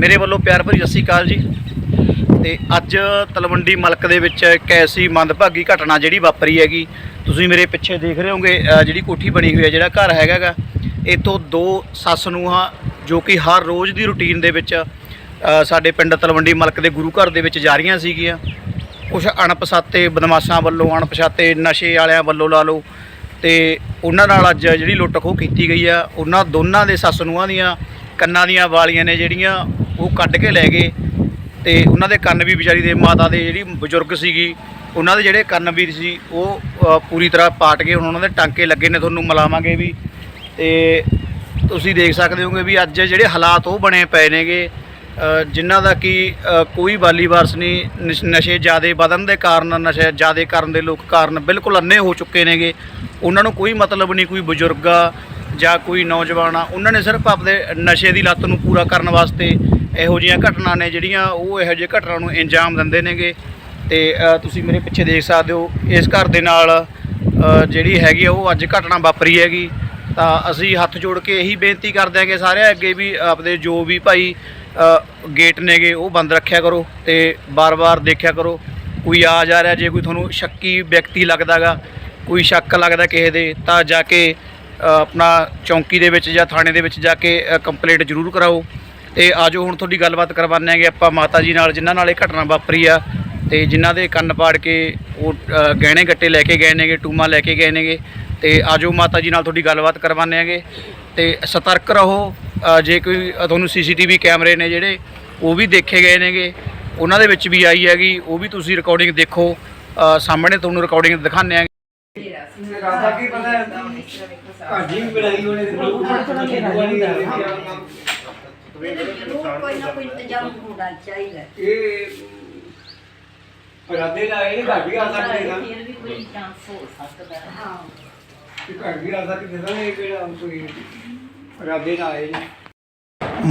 ਮੇਰੇ ਵੱਲੋਂ ਪਿਆਰ ਭਰੀ ਸਤਿ ਸ਼੍ਰੀ ਅਕਾਲ ਜੀ। ਤੇ ਅੱਜ ਤਲਵੰਡੀ ਮਲਕ ਦੇ ਵਿੱਚ ਇੱਕ ਐਸੀ ਮੰਦਭਾਗੀ ਘਟਨਾ ਜਿਹੜੀ ਵਾਪਰੀ ਹੈਗੀ, ਤੁਸੀਂ ਮੇਰੇ ਪਿੱਛੇ ਦੇਖ ਰਹੇ ਹੋਗੇ ਜਿਹੜੀ ਕੋਠੀ ਬਣੀ ਹੋਈ ਹੈ, ਜਿਹੜਾ ਘਰ ਹੈਗਾਗਾ ਇਤੋਂ ਦੋ ਸੱਸ ਨੂੰਹਾਂ ਜੋ ਕਿ ਹਰ ਰੋਜ਼ ਦੀ ਰੁਟੀਨ ਦੇ ਵਿੱਚ ਸਾਡੇ ਪਿੰਡ ਤਲਵੰਡੀ ਮਲਕ ਦੇ ਗੁਰੂ ਘਰ ਦੇ ਵਿੱਚ ਜਾ ਰਹੀਆਂ ਸੀਗੀਆਂ। ਕੁਝ ਅਣਪਛਾਤੇ ਬਦਮਾਸ਼ਾਂ ਵੱਲੋਂ, ਅਣਪਛਾਤੇ ਨਸ਼ੇ ਵਾਲਿਆਂ ਵੱਲੋਂ ਲਾ ਲਓ, ਤੇ ਉਹਨਾਂ ਨਾਲ ਅੱਜ ਜਿਹੜੀ ਲੁੱਟ ਖੋਹ ਕੀਤੀ ਗਈ ਆ, ਉਹਨਾਂ ਦੋਨਾਂ ਦੇ ਸੱਸ ਨੂੰਹਾਂ ਦੀਆਂ ਕੰਨਾਂ ਦੀਆਂ ਵਾਲੀਆਂ ਨੇ ਜਿਹੜੀਆਂ ਉਹ ਕੱਢ ਕੇ ਲੈ ਗਏ ਤੇ ਉਹਨਾਂ ਦੇ ਕੰਨ ਵੀ ਵਿਚਾਰੀ ਦੇ ਮਾਤਾ ਦੇ ਜਿਹੜੀ ਬਜ਼ੁਰਗ ਸੀਗੀ ਉਹਨਾਂ ਦੇ ਜਿਹੜੇ ਕੰਨ ਵੀ ਸੀ ਉਹ ਪੂਰੀ ਤਰ੍ਹਾਂ ਪਾਟ ਗਏ ਹੁਣ ਉਹਨਾਂ ਦੇ ਟਾਂਕੇ ਲੱਗੇ ਨੇ ਤੁਹਾਨੂੰ ਮਿਲਾਵਾਂਗੇ ਵੀ। ਤੇ ਤੁਸੀਂ ਦੇਖ ਸਕਦੇ ਹੋਗੇ ਵੀ ਅੱਜ ਜਿਹੜੇ ਹਾਲਾਤ ਉਹ ਬਣੇ ਪਏ ਨੇਗੇ। ਅ, ਜਿਨ੍ਹਾਂ ਦਾ ਕਿ ਕੋਈ ਵਾਲੀ ਵਾਰਸ ਨਹੀਂ ਨਸ਼- ਨਸ਼ੇ ਜ਼ਿਆਦੇ ਵਧਣ ਦੇ ਕਾਰਨ ਨਸ਼ੇ ਜ਼ਿਆਦੇ ਕਰਨ ਦੇ ਲੋਕ ਕਾਰਨ ਬਿਲਕੁਲ ਅੰਨੇ ਹੋ ਚੁੱਕੇ ਨੇਗੇ। ਉਹਨਾਂ ਨੂੰ ਕੋਈ ਮਤਲਬ ਨਹੀਂ ਕੋਈ ਬਜ਼ੁਰਗ ਆ ਜਾਂ ਕੋਈ ਨੌਜਵਾਨ ਆ ਉਹਨਾਂ ਨੇ ਸਿਰਫ ਆਪਦੇ ਨਸ਼ੇ ਦੀ ਲੱਤ ਨੂੰ ਪੂਰਾ ਕਰਨ ਵਾਸਤੇ ਇਹੋ ਜਿਹੀਆਂ ਘਟਨਾ ਨੇ ਜਿਹੜੀਆਂ ਉਹ ਇਹੋ ਜਿਹੇ ਘਟਨਾ ਨੂੰ ਇੰਜਾਮ ਦਿੰਦੇ ਨੇਗੇ। ਤੇ ਤੁਸੀਂ ਮੇਰੇ ਪਿੱਛੇ ਦੇਖ ਸਕਦੇ ਹੋ, ਇਸ ਘਰ ਦੇ ਨਾਲ ਜਿਹੜੀ ਹੈਗੀ ਆ, ਉਹ ਅੱਜ ਘਟਨਾ ਵਾਪਰੀ ਹੈਗੀ। ਤਾਂ ਅਸੀਂ ਹੱਥ ਜੋੜ ਕੇ ਇਹੀ ਬੇਨਤੀ ਕਰਦੇ ਹਾਂਗੇ ਸਾਰਿਆਂ ਅੱਗੇ ਵੀ ਆਪਦੇ ਜੋ ਵੀ ਭਾਈ ਗੇਟ ਨੇਗੇ, ਉਹ ਬੰਦ ਰੱਖਿਆ ਕਰੋ ਤੇ ਬਾਰ-ਬਾਰ ਦੇਖਿਆ ਕਰੋ। ਕੋਈ ਆ ਜਾ ਰਿਹਾ, ਜੇ ਕੋਈ ਤੁਹਾਨੂੰ ਸ਼ੱਕੀ ਵਿਅਕਤੀ ਲੱਗਦਾਗਾ ਕੋਈ ਸ਼ੱਕ ਲੱਗਦਾ ਕਿਸੇ ਦੇ, ਤਾਂ ਜਾ ਕੇ ਆਪਣਾ ਚੌਂਕੀ ਦੇ ਵਿੱਚ ਜਾਂ ਥਾਣੇ ਦੇ ਵਿੱਚ ਜਾ ਕੇ ਕੰਪਲੇਂਟ ਜ਼ਰੂਰ ਕਰਾਓ। ਤੇ ਆਜੋ ਹੁਣ ਤੁਹਾਡੀ ਗੱਲਬਾਤ ਕਰਵਾਉਂਦੇ ਆਂਗੇ ਆਪਾਂ ਮਾਤਾ ਜੀ ਨਾਲ ਜਿਨ੍ਹਾਂ ਨਾਲ ਇਹ ਘਟਨਾ ਵਾਪਰੀ ਆ ਤੇ ਜਿਨ੍ਹਾਂ ਦੇ ਕੰਨ ਪਾੜ ਕੇ ਉਹ ਗਹਿਣੇ ਗੱਟੇ ਲੈ ਕੇ ਗਏ ਨੇਗੇ ਟੂਮਾ ਲੈ ਕੇ ਗਏ ਨੇਗੇ। ਤੇ ਆਜੋ ਮਾਤਾ ਜੀ ਨਾਲ ਤੁਹਾਡੀ ਗੱਲਬਾਤ ਕਰਵਾਉਂਦੇ ਆਂਗੇ ਤੇ ਸਤਰਕ ਰਹੋ ਜੇ ਕੋਈ ਅ, ਤੁਹਾਨੂੰ ਸੀਸੀਟੀਵੀ ਕੈਮਰੇ ਨੇ ਜਿਹੜੇ ਉਹ ਵੀ ਦੇਖੇ ਗਏ ਨੇਗੇ। ਉਹਨਾਂ ਦੇ ਵਿੱਚ ਵੀ ਆਈ ਹੈਗੀ ਉਹ ਵੀ ਤੁਸੀਂ ਰਿਕਾਰਡਿੰਗ ਦੇਖੋ। ਸਾਹਮਣੇ ਤੁਹਾਨੂੰ ਰਿਕਾਰਡਿੰਗ ਦਿਖਾਉਂਦੇ ਆਂਗੇ ਰਾਦਾ ਕੀ ਪਤਾ ਭਾਜੀ ਬਣਾਈ ਉਹਨੇ ਤੇ ਲੋਕ ਜ਼ਰੂਰ ਕੋਈ ਨਾ ਕੋਈ ਇੰਤਜ਼ਾਮ ਹੋਣਾ ਚਾਹੀਦਾ। ਇਹ ਰਾਦੇ ਦਾ ਇਹ ਘਰ ਵੀ ਆ ਸਕਦੇ ਨਾ। ਫਿਰ ਵੀ ਕੋਈ ਚਾਂਸ ਹੋ ਸਕਦਾ। ਹੈ। ਹਾਂ ਕਿ ਘਰ ਵੀ ਆ ਸਕਦੇ ਨਾ ਇਹ ਕਿਹੜਾ ਕੋਈ ਰਾਦੇ ਦਾ ਆਏ ਨੇ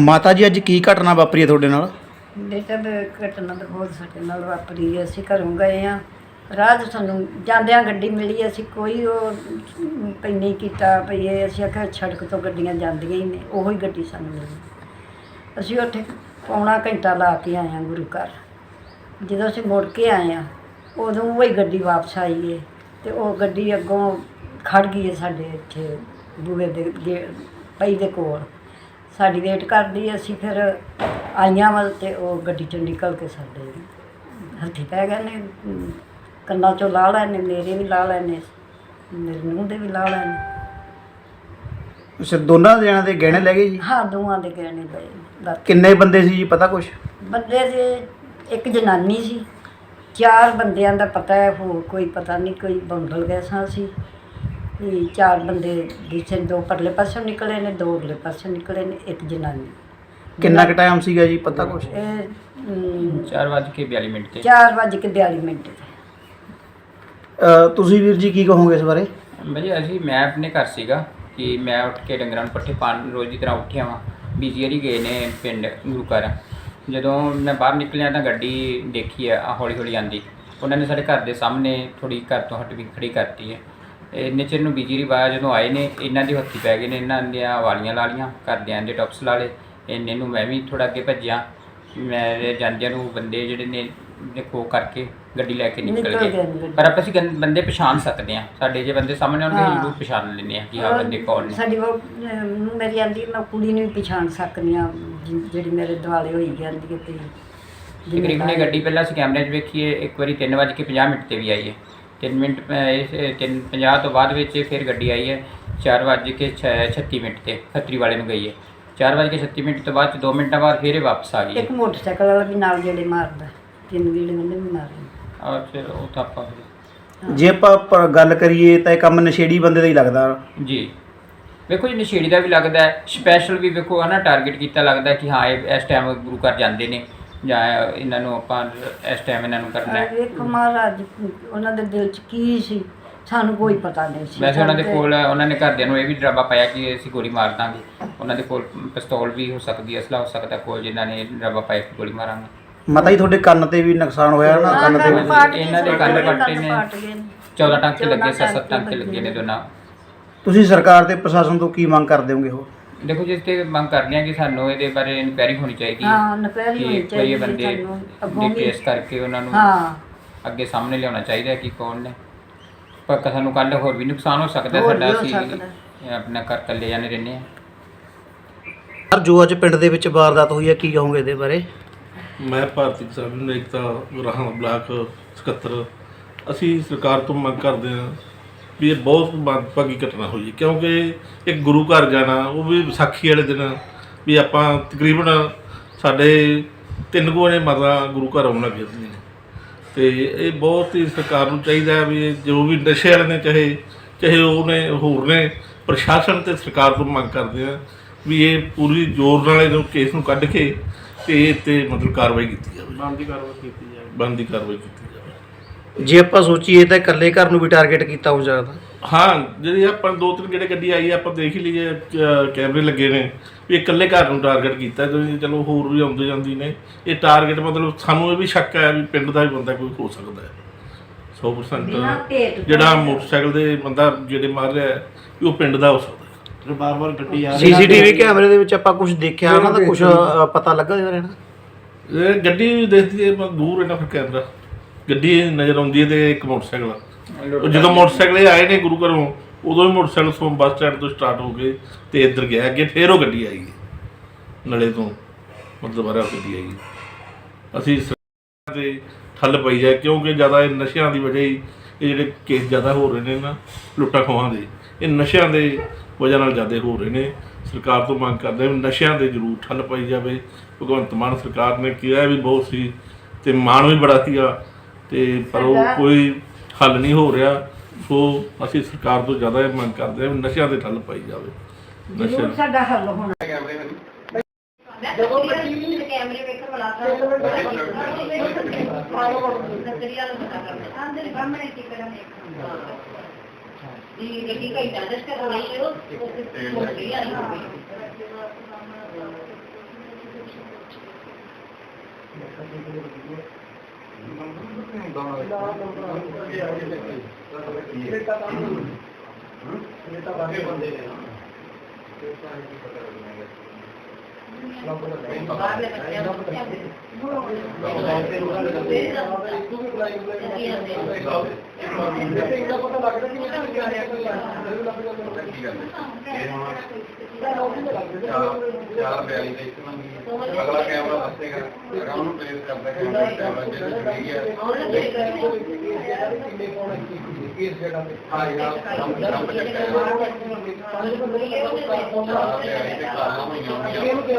ਮਾਤਾ ਜੀ ਅੱਜ ਕੀ ਘਟਨਾ ਵਾਪਰੀ ਹੈ ਤੁਹਾਡੇ ਨਾਲ? ਬੇਟਾ ਵੀ ਘਟਨਾ ਤਾਂ ਬਹੁਤ ਸਾਡੇ ਨਾਲ ਵਾਪਰੀ ਹੈ। ਅਸੀਂ ਘਰੋਂ ਗਏ ਆ ਰਾਹ 'ਚ ਸਾਨੂੰ ਜਾਂਦਿਆਂ ਗੱਡੀ ਮਿਲੀ ਅਸੀਂ ਕੋਈ ਉਹ ਪਈ ਨਹੀਂ ਕੀਤਾ ਭਈ ਇਹ ਅਸੀਂ ਆਖਿਆ ਸੜਕ ਤੋਂ ਗੱਡੀਆਂ ਜਾਂਦੀਆਂ ਹੀ ਨੇ। ਉਹੀ ਗੱਡੀ ਸਾਨੂੰ ਮਿਲੀ। ਅਸੀਂ ਉੱਥੇ ਪੌਣਾ ਘੰਟਾ ਲਾ ਕੇ ਆਏ ਆ ਗੁਰੂ ਘਰ। ਜਦੋਂ ਅਸੀਂ ਮੁੜ ਕੇ ਆਏ ਆ ਉਦੋਂ ਉਹੀ ਗੱਡੀ ਵਾਪਸ ਆਈ ਏ ਤੇ ਉਹ ਗੱਡੀ ਅੱਗੋਂ ਖੜ ਗਈ ਹੈ ਸਾਡੇ ਇੱਥੇ ਬੂਹੇ ਦੇ ਗੇ- ਪਈ ਦੇ ਕੋਲ। ਸਾਡੀ ਵੇਟ ਕਰਦੀ ਅਸੀਂ ਫਿਰ ਆਈਆਂ ਵੱਲ ਤੇ ਉਹ ਗੱਡੀ ਚੋਂ ਨਿਕਲ ਕੇ ਸਾਡੇ ਹੱਥੀ ਪੈ ਗਏ ਨੇ ਕੰਨਾਂ ਚੋਂ ਲਾ ਲੈਣੇ ਮੇਰੇ ਵੀ ਲਾ ਲੈਣੇ ਮੇਰੇ ਨੂੰਹ ਦੇ ਵੀ ਲਾ ਲੈਣੇ। ਅੱਛਾ ਦੋਨਾਂ ਜਣਿਆਂ ਦੇ ਗਹਿਣੇ ਲੈ ਗਏ ਜੀ? ਹਾਂ ਦੋਵਾਂ ਦੇ ਗਹਿਣੇ ਲਏ। ਕਿੰਨੇ ਬੰਦੇ ਸੀ ਜੀ ਪਤਾ ਕੁਛ? ਬੰਦੇ ਦੇ ਇੱਕ ਜਨਾਨੀ ਸੀ। ਚਾਰ ਬੰਦਿਆਂ ਦਾ ਪਤਾ ਹੈ ਹੋਰ ਕੋਈ ਪਤਾ ਨਹੀਂ ਕੋਈ ਬੰਬਲ ਗਿਆ ਸਾਂ। ਸੀ ਵੀ ਚਾਰ ਬੰਦੇ ਜਿੱਥੇ ਦੋ ਪਰਲੇ ਪਾਸੋਂ ਨਿਕਲੇ ਨੇ ਦੋ ਉਰਲੇ ਪਾਸੋਂ ਨਿਕਲੇ ਨੇ ਇੱਕ ਜਨਾਨੀ। ਕਿੰਨਾ ਕੁ ਟਾਈਮ ਸੀਗਾ ਜੀ ਪਤਾ ਕੁਛ? ਇਹ ਅਮ, 4:42 ਮਿੰਟ ਤੇ। ਚਾਰ ਵੱਜ ਕੇ 42 ਮਿੰਟ ਤੇ। ਅ, ਤੁਸੀਂ ਵੀਰ ਜੀ ਕੀ ਕਹੋਗੇ ਇਸ ਬਾਰੇ? ਭਾਜੀ ਅਸੀਂ ਮੈਂ ਆਪਣੇ ਘਰ ਸੀਗਾ ਕਿ ਮੈਂ ਉੱਠ ਕੇ ਡੰਗਰਾਂ ਨੂੰ ਪੱਠੇ ਪਾਣ ਰੋਜ਼ ਦੀ ਤਰ੍ਹਾਂ ਉੱਠਿਆ ਵਾਂ। ਬੀਜੀ ਗਏ ਨੇ ਪਿੰਡ ਗੁਰੂ ਘਰ। ਜਦੋਂ ਮੈਂ ਬਾਹਰ ਨਿਕਲਿਆ ਤਾਂ ਗੱਡੀ ਦੇਖੀ ਆ ਹੌਲੀ ਹੌਲੀ ਆਂਦੀ ਉਹਨਾਂ ਨੇ ਸਾਡੇ ਘਰ ਦੇ ਸਾਹਮਣੇ ਥੋੜੀ ਘਰ ਤੋਂ ਹਟ ਵੀ ਖੜੀ ਕਰਤੀ ਹੈ। ਇੰਨੇ ਚਿਰ ਨੂੰ ਬੀਜੀ ਬਾਹਰ ਜਦੋਂ ਆਏ ਨੇ, ਇਹਨਾਂ ਦੇ ਹੱਥੀ ਪੈ ਗਏ ਨੇ ਇਹਨਾਂ ਦੀਆਂ ਵਾਲੀਆਂ ਲਾ ਲੀਆਂ ਘਰਦਿਆਂ ਦੇ ਟੌਪਸ ਲਾ ਲਏ। ਇੰਨੇ ਨੂੰ ਮੈਂ ਵੀ ਥੋੜਾ ਅੱਗੇ ਭੱਜਿਆ। ਮੇਰੇ ਜਾਂਦਿਆਂ ਨੂੰ ਬੰਦੇ ਜਿਹੜੇ ਨੇ ਦੇਖੋ ਕਰਕੇ ਗੱਡੀ ਲੈ ਕੇ ਨਿਕਲ ਨਿਕਲ ਗਏ। ਗਏ ਨੇ ਗੱਡੀ। ਪਰ ਆਪਾਂ ਅਸੀਂ ਗੰ- ਬੰਦੇ ਪਛਾਣ ਸਕਦੇ ਹਾਂ। ਸਾਡੇ ਜੇ ਬੰਦੇ ਸਾਹਮਣੇ ਆਉਣਗੇ ਹਾਂ। ਜ਼ਰੂਰ ਪਛਾਣ ਲੈਂਦੇ ਹਾਂ ਕਿ ਹਾਂ ਬੰਦੇ ਕੌਣ ਨੇ। ਸਾਡੀ ਉਹ ਮੇਰੀ ਆਂਦੀ ਮੈਂ ਕੁੜੀ ਨੂੰ ਵੀ ਪਛਾਣ ਸਕਦੀ ਜਿ- ਜਿਹੜੀ ਮੇਰੇ ਦੁਆਲੇ ਹੋਈ ਜਾਂਦੀ ਹੈ ਤੇ ਤਕਰੀਬਨ ਇਹ ਗੱਡੀ ਪਹਿਲਾਂ ਅਸੀਂ ਕੈਮਰੇ 'ਚ ਵੇਖੀਏ ਇੱਕ ਵਾਰੀ 3:50 ਮਿੰਟ ਤੇ ਵੀ ਆਈ ਹੈ। 3 ਮਿੰਟ 3:50 ਤੋਂ ਬਾਅਦ ਵਿੱਚ ਫਿਰ ਗੱਡੀ ਆਈ ਹੈ 4:36 ਮਿੰਟ ਤੇ ਖੱਤਰੀ ਵਾਲੇ ਨੂੰ ਗਈ ਹੈ। 4:36 ਮਿੰਟ ਤੋਂ ਬਾਅਦ 2 ਮਿੰਟਾਂ ਬਾਅਦ ਫਿਰ ਇਹ ਵਾਪਸ ਆ ਗਈ ਹੈ। ਇੱਕ ਮੋਟਰਸਾਈਕਲ ਵਾਲਾ ਵੀ ਨਾਲ ਜਿਹੜੇ ਮਾਰਦਾ। ਤਿੰਨ ਉਹਨੇ ਔਰ ਫਿਰ ਉਹ ਫਿਰ- ਜੇ ਆਪਾਂ ਪਰ ਗੱਲ ਕਰੀਏ ਤਾਂ ਇਹ ਕੰਮ ਨਸ਼ੇੜੀ ਬੰਦੇ ਦਾ ਹੀ ਲੱਗਦਾ। ਜੀ। ਵੇਖੋ ਜੀ ਨਸ਼ੇੜੀ ਦਾ ਵੀ ਲੱਗਦਾ ਹੈ। ਸਪੈਸ਼ਲ ਵੀ ਵੇਖੋ ਹਨਾ ਟਾਰਗੇਟ ਕੀਤਾ ਲੱਗਦਾ ਹੈ ਕਿ ਹਾਂ ਇਹ ਇਸ ਟਾਈਮ ਗੁਰੂ ਘਰ ਜਾਂਦੇ ਨੇ ਜਾਂ ਇਹਨਾਂ ਨੂੰ ਆਪਾਂ ਇਸ ਟਾਈਮ ਇਹਨਾਂ ਨੂੰ ਕਰਨਾ ਹੈ। ਵੇਖੋ ਮਹਾਰਾਜ ਉਹਨਾਂ ਦੇ ਦਿਲ 'ਚ ਕੀ ਸੀ? ਸਾਨੂੰ ਕੋਈ ਪਤਾ ਨਹੀਂ ਸੀ। ਵੈਸੇ ਉਹਨਾਂ ਦੇ ਕੋਲ ਉਹਨਾਂ ਨੇ ਘਰਦਿਆਂ ਨੂੰ ਇਹ ਵੀ ਡਰਾਵਾ ਪਾਇਆ ਕਿ ਅਸੀਂ ਗੋਲੀ ਮਾਰ ਦਾਂਗੇ। ਉਹਨਾਂ ਦੇ ਕੋਲ ਪਿਸਤੌਲ ਵੀ ਹੋ ਸਕਦੀ ਹੈ ਅਸਲਾ ਹੋ ਸਕਦਾ ਕੋਲ ਜਿਨ੍ਹਾਂ ਨੇ ਡਰਾਵਾ ਪਾਇਆ ਕਿ ਗੋਲੀ ਮਾਰਾਂਗੇ। ਮਾਤਾ ਜੀ ਤੁਹਾਡੇ ਕੰਨ ਤੇ ਵੀ ਨੁਕਸਾਨ ਹੋਇਆ ਨਾ? ਹਾਂ, ਕੰਨ ਤੇ ਗਏ, ਇਹਨਾਂ ਦੇ ਕੰਨ ਪੱਟੇ ਨੇ। ਪਾਟ ਗਏ ਨੇ। 14 ਟਾਂਕੇ ਲੱਗੇ ਸੱਤ ਸੱਤ ਟਾਂਕੇ ਲੱਗੇ ਨੇ ਦੋਨਾਂ। ਤੁਸੀਂ ਸਰਕਾਰ ਤੇ ਪ੍ਰਸ਼ਾਸਨ ਤੋਂ ਕੀ ਮੰਗ ਕਰਦੇ ਹੋਗੇ ਹੋ ਦੇਖੋ ਜਿਸ ਤੇ ਮੰਗ ਕਰਦੇ ਹਾਂ ਕਿ ਸਾਨੂੰ ਇਹਦੇ ਬਾਰੇ ਇਨਕੁਆਇਰੀ ਹੋਣੀ ਚਾਹੀਦੀ ਹੈ। ਹਾਂ ਨਪੈਰੀ ਕਿ ਹੋਣੀ ਕੋਈ ਇਹ ਹੈ ਬੰਦੇ ਸਾਨੂੰ ਅੱਗੋਂ ਵੀ। ਕੇਸ ਕਰਕੇ ਉਹਨਾਂ ਨੂੰ ਹਾਂ। ਅੱਗੇ ਸਾਹਮਣੇ ਲਿਆਉਣਾ ਚਾਹੀਦਾ ਹੈ ਕਿ ਕੌਣ ਨੇ। ਪਰ ਸਾਨੂੰ ਕੱਲ ਹੋਰ ਵੀ ਨੁਕਸਾਨ ਹੋ ਸਕਦਾ ਹੋਰ ਵੀ ਸਾਡਾ ਹੋ ਅਸੀਂ ਸਕਦਾ। ਇਹ ਆਪਣਾ ਘਰ ਇਕੱਲੇ ਜਾਣੇ ਰਹਿੰਦੇ ਹਾਂ। ਸਰ ਜੋ ਅੱਜ ਪਿੰਡ ਦੇ ਵਿੱਚ ਵਾਰਦਾਤ ਹੋਈ ਹੈ ਕੀ ਕਹੋਗੇ ਇਹਦੇ ਬਾਰੇ? ਮੈਂ ਭਾਰਤੀ ਕਿਸਾਨ ਯੂਨੀਅਨ ਏਕਤਾ ਰਾਹਾਂ ਬਲਾਕ ਸਕੱਤਰ। ਅਸੀਂ ਸਰਕਾਰ ਤੋਂ ਮੰਗ ਕਰਦੇ ਹਾਂ ਵੀ ਇਹ ਬਹੁਤ ਮੰਦਭਾਗੀ ਘਟਨਾ ਹੋਈ ਕਿਉਂਕਿ ਇੱਕ ਗੁਰੂ ਘਰ ਜਾਣਾ, ਉਹ ਵੀ ਵਿਸਾਖੀ ਵਾਲੇ ਦਿਨ ਵੀ ਆਪਾਂ ਤਕਰੀਬਨ ਸਾਡੇ ਤਿੰਨ ਕੁ ਵਜੇ ਮਾਤਾ ਗੁਰੂ ਘਰ ਆਉਣ ਲੱਗ ਜਾਂਦੀਆਂ ਨੇ। ਤੇ ਇਹ ਬਹੁਤ ਹੀ ਸਰਕਾਰ ਨੂੰ ਚਾਹੀਦਾ ਵੀ ਇਹ ਜੋ ਵੀ ਨਸ਼ੇ ਵਾਲੇ ਨੇ, ਚਾਹੇ ਚਾਹੇ ਉਹਨੇ ਹੋਰ ਨੇ, ਪ੍ਰਸ਼ਾਸਨ ਤੇ ਸਰਕਾਰ ਤੋਂ ਮੰਗ ਕਰਦੇ ਆ ਵੀ ਇਹ ਪੂਰੀ ਜ਼ੋਰ ਨਾਲ ਇਹਨੂੰ ਕੇਸ ਨੂੰ ਕੱਢ ਕੇ ਤੇ ਇਹ ਤੇ ਮਤਲਬ ਕਾਰਵਾਈ ਕੀਤੀ ਜਾਵੇ। ਬਣਦੀ ਕਾਰਵਾਈ ਕੀਤੀ ਜਾਵੇ। ਬਣਦੀ ਕਾਰਵਾਈ ਕੀਤੀ ਜਾਵੇ। ਜੇ ਆਪਾਂ ਸੋਚੀਏ ਤਾਂ ਇਕੱਲੇ ਘਰ ਨੂੰ ਵੀ ਟਾਰਗੇਟ ਕੀਤਾ ਹੋ ਸਕਦਾ ਹਾਂ ਜਿਹੜੀ ਆਪਾਂ ਦੋ ਤਿੰਨ ਜਿਹੜੇ ਗੱਡੀ ਆਈ ਆ, ਆਪਾਂ ਦੇਖ ਹੀ ਲਈਏ ਅਹ ਕੈਮਰੇ ਲੱਗੇ ਨੇ ਵੀ ਇਹ ਇਕੱਲੇ ਘਰ ਨੂੰ ਟਾਰਗੇਟ ਕੀਤਾ। ਤੇ ਚਲੋ ਹੋਰ ਵੀ ਆਉਂਦੇ ਜਾਂਦੀ ਨੇ। ਇਹ ਟਾਰਗੇਟ ਮਤਲਬ ਸਾਨੂੰ ਇਹ ਵੀ ਸ਼ੱਕ ਹੈ ਵੀ ਪਿੰਡ ਦਾ ਹੀ ਬੰਦਾ ਕੋਈ ਹੋ ਸਕਦਾ ਹੈ। 100% ਜਿਹੜਾ ਮੋਟਰਸਾਈਕਲ ਦੇ ਬੰਦਾ ਜਿਹੜੇ ਮਾਰ ਰਿਹਾ ਹੈ, ਵੀ ਉਹ ਪਿੰਡ ਦਾ ਹੋ ਸਕਦਾ ਹੈ। ਬਾਰ-ਬਾਰ ਗੱਡੀ ਆ ਸੀਸੀਟੀਵੀ ਕੈਮਰੇ ਦੇ ਵਿੱਚ ਆਪਾਂ ਕੁਝ ਦੇਖਿਆ ਉਹਨਾਂ ਦਾ ਕੁਝ ਪਤਾ ਲੱਗਾ ਇਹਦੇ ਬਾਰੇ ਨਾ। ਇਹ ਗੱਡੀ ਦੇਖਦੀ ਹੈ ਪਰ ਦੂਰ ਹੈ ਨਾ ਫਿਰ ਕੈਮਰਾ। ਗੱਡੀ ਨਜ਼ਰ ਆਉਂਦੀ ਹੈ ਤੇ ਇੱਕ ਮੋਟਰਸਾਈਕਲ ਆ। ਉਹ ਜਦੋਂ ਮੋਟਰਸਾਈਕਲ ਇਹ ਆਏ ਨੇ ਗੁਰੂ ਘਰੋਂ ਉਦੋਂ ਹੀ ਮੋਟਰਸਾਈਕਲ ਤੋਂ ਬੱਸ ਸਟੈਂਡ ਤੋਂ ਸਟਾਰਟ ਹੋ ਕੇ ਤੇ ਇੱਧਰ ਗਿਆ ਅੱਗੇ ਫੇਰ ਉਹ ਗੱਡੀ ਆਈ ਹੈ ਨਲੇ ਤੋਂ। ਮਤਲਬ ਦੁਬਾਰਾ ਗੱਡੀ ਆਈ ਹੈ। ਅਸੀਂ ਸਰਕਾਰ ਤੇ ਠੱਲ ਪਈ ਜਾਏ ਕਿਉਂਕਿ ਜ਼ਿਆਦਾ ਇਹ ਨਸ਼ਿਆਂ ਦੀ ਵਜ੍ਹਾ ਹੀ ਇਹ ਜਿਹੜੇ ਕੇਸ ਜ਼ਿਆਦਾ ਹੋ ਰਹੇ ਨੇ ਨਾ ਲੁੱਟਾਂ ਖੋਹਾਂ ਦੇ ਇਹ ਨਸ਼ਿਆਂ ਦੇ ਵਜ੍ਹਾ ਨਾਲ ਜ਼ਿਆਦਾ ਹੋ ਰਹੇ ਨੇ। ਸਰਕਾਰ ਤੋਂ ਮੰਗ ਕਰਦੇ ਹਾਂ ਨਸ਼ਿਆਂ ਦੇ ਜ਼ਰੂਰ ਠੱਲ ਪਾਈ ਜਾਵੇ। ਭਗਵੰਤ ਮਾਨ ਸਰਕਾਰ ਨੇ ਕਿਹਾ ਵੀ ਬਹੁਤ ਸੀ ਤੇ ਮਾਣ ਵੀ ਬੜਾ ਸੀਗਾ ਤੇ ਪਰ ਉਹ ਕੋਈ ਹੱਲ ਨਹੀਂ ਹੋ ਰਿਹਾ। ਸੋ ਅਸੀਂ ਸਰਕਾਰ ਤੋਂ ਜ਼ਿਆਦਾ ਇਹ ਮੰਗ ਕਰਦੇ ਹਾਂ ਨਸ਼ਿਆਂ ਦੇ ਠੱਲ ਪਾਈ ਜਾਵੇ। ਨਸ਼ਿਆਂ ਸਾਡਾ ਹੱਲ ਹੋਣਾ। ਜਦੋਂ ਬੱਚੀ ਕੈਮਰੇ ਵੇਖਣ ਵਾਲਾ ਤਾਂ ਨਜ਼ਰੀਆ ਨੂੰ ਪਤਾ ਕਰਨਾ ਆਂਦੇ ਬਾਹਮਣੇ ਕੀ ਕਰਾਂਗੇ। ਇਹ ਗੱਡੀ ਕਈ ਦਰਜ ਕਰ ਚਾਰ ਬਿਆਲੀ ਦੇ ਇੱਕ ਨੰਬਰ ਅਗਲਾ ਕੈਮਰਾ ਦੱਸੇਗਾ ਅਗਰ ਉਹਨੂੰ ਪਲੇਸ ਕਰਦਾ ਕੈਮਰਾ ਕੈਮਰਾ ਜਿਹੜੀ ਖੜੀ ਹੈ ਇਸ ਜਗ੍ਹਾ ਤੇ ਹਾਂ ਯਾਰ ਕੰਮ ਕੰਮ ਚੱਕਰ ਚਾਰ ਬਿਆਲੀ ਤੇ ਕਾਲਾਂ ਹੋਈਆਂ ਹੋਣਗੀਆਂ ਡੰਪ ਚੱਕਰ ਉਹਨਾਂ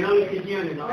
ਨਾਲ ਕੀਤੀਆਂ ਨੇ ਨਾ